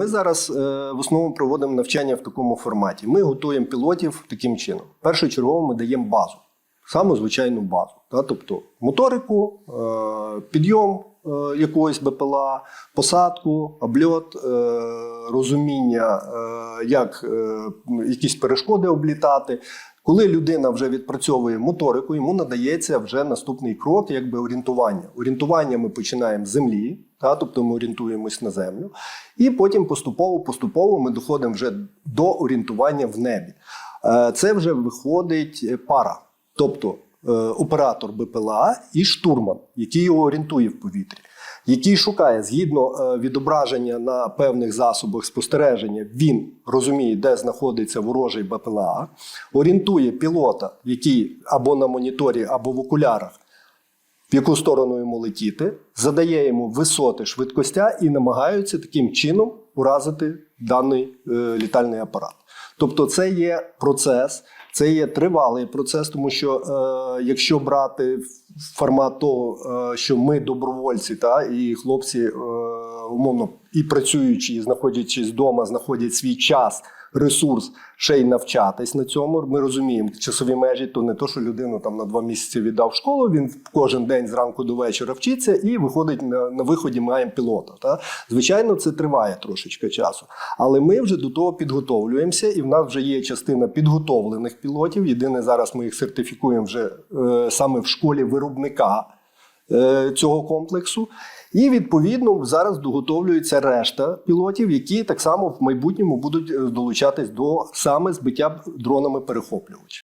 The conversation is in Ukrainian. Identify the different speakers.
Speaker 1: Ми зараз е, в основному проводимо навчання в такому форматі. Ми готуємо пілотів таким чином. Першочергово ми даємо базу, саму звичайну базу. Та? Тобто моторику, е, підйом е, якогось БПЛА, посадку, обльот, розуміння, як якісь перешкоди облітати. Коли людина вже відпрацьовує моторику, йому надається вже наступний крок, якби орієнтування. Орієнтування ми починаємо з землі, та, тобто ми орієнтуємось на землю, і потім поступово-поступово ми доходимо вже до орієнтування в небі. Е, Це вже виходить е, пара, тобто е, оператор БПЛА і штурман, який його орієнтує в повітрі. Який шукає згідно е, відображення на певних засобах спостереження, він розуміє, де знаходиться ворожий БПЛА, орієнтує пілота, який або на моніторі, або в окулярах, в яку сторону йому летіти, задає йому висоти швидкостя і намагаються таким чином уразити даний е, літальний апарат. Тобто, це є процес, це є тривалий процес, тому що е, якщо брати формат того, е, що ми добровольці, та і хлопці е, умовно і працюючи, і знаходячись вдома, знаходять свій час. Ресурс ще й навчатись на цьому. Ми розуміємо, часові межі то не то, що людину там на два місяці віддав школу. Він кожен день зранку до вечора вчиться і виходить на, на виході. Маємо пілота. Та звичайно, це триває трошечки часу. Але ми вже до того підготовлюємося, і в нас вже є частина підготовлених пілотів. Єдине, зараз ми їх сертифікуємо вже е, саме в школі виробника цього комплексу. І відповідно зараз доготовлюється решта пілотів, які так само в майбутньому будуть е, долучатись до саме збиття дронами перехоплювачів.